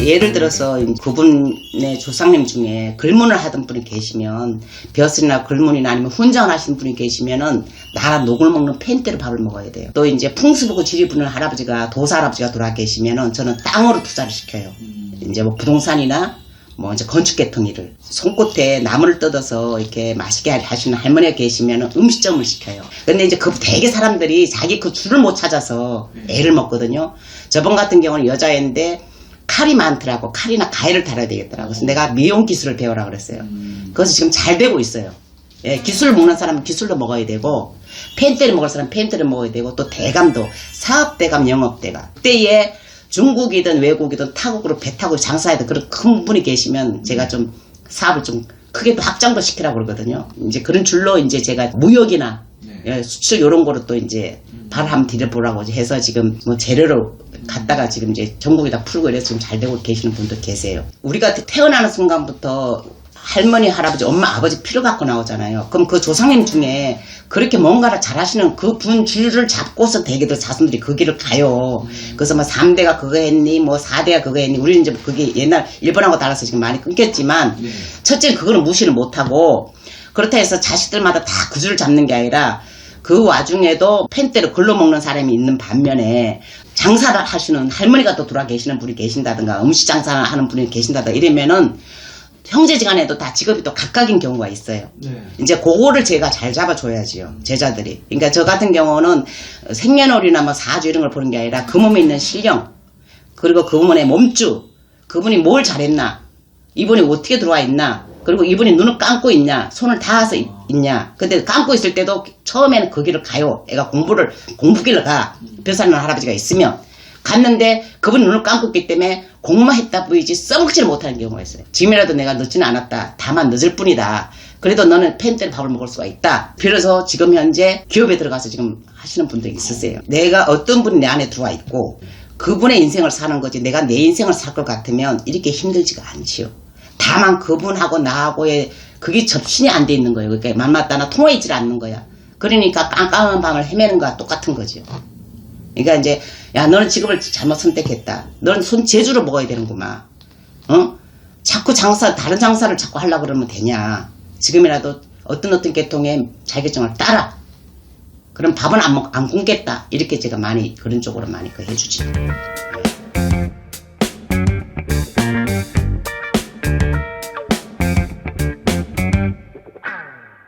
예를 들어서 그분의 조상님 중에 글문을 하던 분이 계시면 벼슬이나 글문이나 아니면 훈장을 하시는 분이 계시면은 나라 녹을 먹는 팬대로 밥을 먹어야 돼요. 또 이제 풍수보고 지리 부는 할아버지가 도사 할아버지가 돌아 계시면은 저는 땅으로 투자를 시켜요. 이제 뭐 부동산이나 뭐 이제 건축 계통 일을 손끝에 나무를 뜯어서 이렇게 맛있게 하시는 할머니가 계시면 음식점을 시켜요. 근데 이제 그 대개 사람들이 자기 그 줄을 못 찾아서 애를 먹거든요. 저번 같은 경우는 여자애인데 칼이 많더라고. 칼이나 가위를 달아야 되겠더라고. 그래서 내가 미용 기술을 배우라 그랬어요. 그래서 지금 잘 되고 있어요. 예, 기술을 먹는 사람은 기술도 먹어야 되고 펜트를 먹을 사람은 펜트를 먹어야 되고 또 대감도 사업대감 영업대감 그때에 중국이든 외국이든 타국으로 배 타고 장사해야 돼 그런 큰 분이 계시면 제가 좀 사업을 좀 크게 또 확장도 시키라고 그러거든요. 이제 그런 줄로 이제 제가 무역이나 예, 수출 이런 거로 또 이제 발을 한번 디뎌보라고 해서 지금 뭐 재료로 갖다가 지금 이제 전국에다 풀고 이래서 지금 잘 되고 계시는 분도 계세요. 우리가 태어나는 순간부터 할머니, 할아버지, 엄마, 아버지 피를 갖고 나오잖아요. 그럼 그 조상님 중에 그렇게 뭔가를 잘하시는 그 분 줄을 잡고서 대개들 자손들이 그 길을 가요. 그래서 뭐 3대가 그거 했니, 뭐 4대가 그거 했니. 우리는 이제 그게 옛날 일본하고 달라서 지금 많이 끊겼지만, 첫째는 그거는 무시를 못하고, 그렇다 해서 자식들마다 다 그 줄을 잡는 게 아니라, 그 와중에도 펜대로 글러먹는 사람이 있는 반면에 장사를 하시는 할머니가 또 돌아 계시는 분이 계신다든가 음식 장사를 하는 분이 계신다든가 이러면은 형제지간에도 다 직업이 또 각각인 경우가 있어요. 네. 이제 그거를 제가 잘 잡아줘야지요. 제자들이. 그러니까 저 같은 경우는 생년월일이나 뭐 사주 이런 걸 보는 게 아니라 그 몸에 있는 실력 그리고 그분의 몸주 그분이 뭘 잘했나 이분이 어떻게 들어와 있나? 그리고 이분이 눈을 감고 있냐? 손을 닿아서 있- 있냐? 근데 감고 있을 때도 처음에는 그 길을 가요. 애가 공부를 공부길을 가. 벼사는 할아버지가 있으면. 갔는데 그분이 눈을 감고 있기 때문에 공부만 했다 보이지 써먹지를 못하는 경우가 있어요. 지금이라도 내가 늦지는 않았다. 다만 늦을 뿐이다. 그래도 너는 펜대로 밥을 먹을 수가 있다. 그래서 지금 현재 기업에 들어가서 지금 하시는 분들이 있으세요. 내가 어떤 분이 내 안에 들어와 있고 그분의 인생을 사는 거지 내가 내 인생을 살 것 같으면 이렇게 힘들지가 않지요. 다만 그분하고 나하고의 그게 접신이 안 돼 있는 거예요. 그러니까 만맞다나 통화있질 않는 거야. 그러니까 깜깜한 밤을 헤매는 거와 똑같은 거죠. 그러니까 이제 야 너는 직업을 잘못 선택했다. 너는 손 제주로 먹어야 되는구만. 어? 자꾸 장사 다른 장사를 자꾸 하려고 그러면 되냐. 지금이라도 어떤 어떤 계통의 자격증을 따라. 그럼 밥은 안 먹, 안 굶겠다. 이렇게 제가 많이 그런 쪽으로 많이 그 해주지.